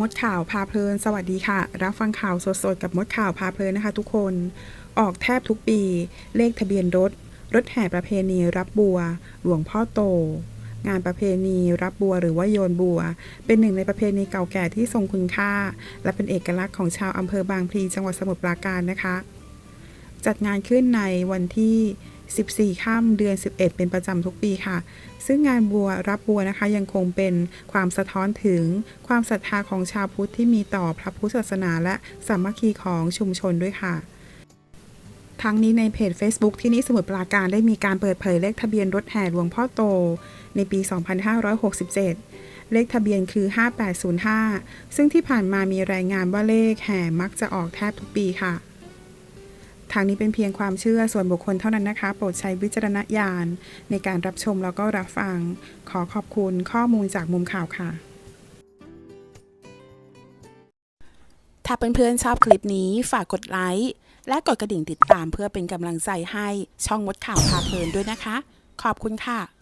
มดข่าวพาเพลิน สวัสดีค่ะ รับฟังข่าวสดๆ กับมดข่าวพาเพลินนะคะ ทุกคน ออกแทบทุกปี เลขทะเบียนรถ รถแห่ประเพณีรับบัว หลวงพ่อโต งานประเพณีรับบัวหรือว่าโยนบัว เป็นหนึ่งในประเพณีเก่าแก่ที่ทรงคุณค่า และเป็นเอกลักษณ์ของชาวอำเภอบางพลีจังหวัดสมุทรปราการนะคะ จัดงานขึ้นในวันที่ 14 ค่ำเดือน 11 เป็นประจำทุกปีค่ะ ซึ่งงานบัวรับบัวนะคะยังคงเป็นความสะท้อนถึงความศรัทธาของชาวพุทธที่มีต่อพระพุทธศาสนาและสามัคคีของชุมชนด้วยค่ะทั้งนี้ในเพจ Facebook ที่นี่สมุทรปราการได้มีการเปิดเผยเลขทะเบียนรถแห่หลวงพ่อโต ในปี 2567 เลขทะเบียนคือ 5805 ซึ่งที่ผ่านมามีรายงานว่าเลขแห่มักจะออกแทบทุกปีค่ะางนี้เป็นเพียงความเชื่อส่วนบุคคลเท่านั้นนะคะ โปรดใช้วิจารณญาณในการรับชมแล้วก็รับฟัง ขอขอบคุณข้อมูลจากมุมข่าวค่ะ ถ้าเพื่อนๆชอบคลิปนี้ฝากกดไลค์และกดกระดิ่งติดตามเพื่อเป็นกำลังใจให้ช่องมดข่าวพาเพลินด้วยนะคะ ขอบคุณค่ะ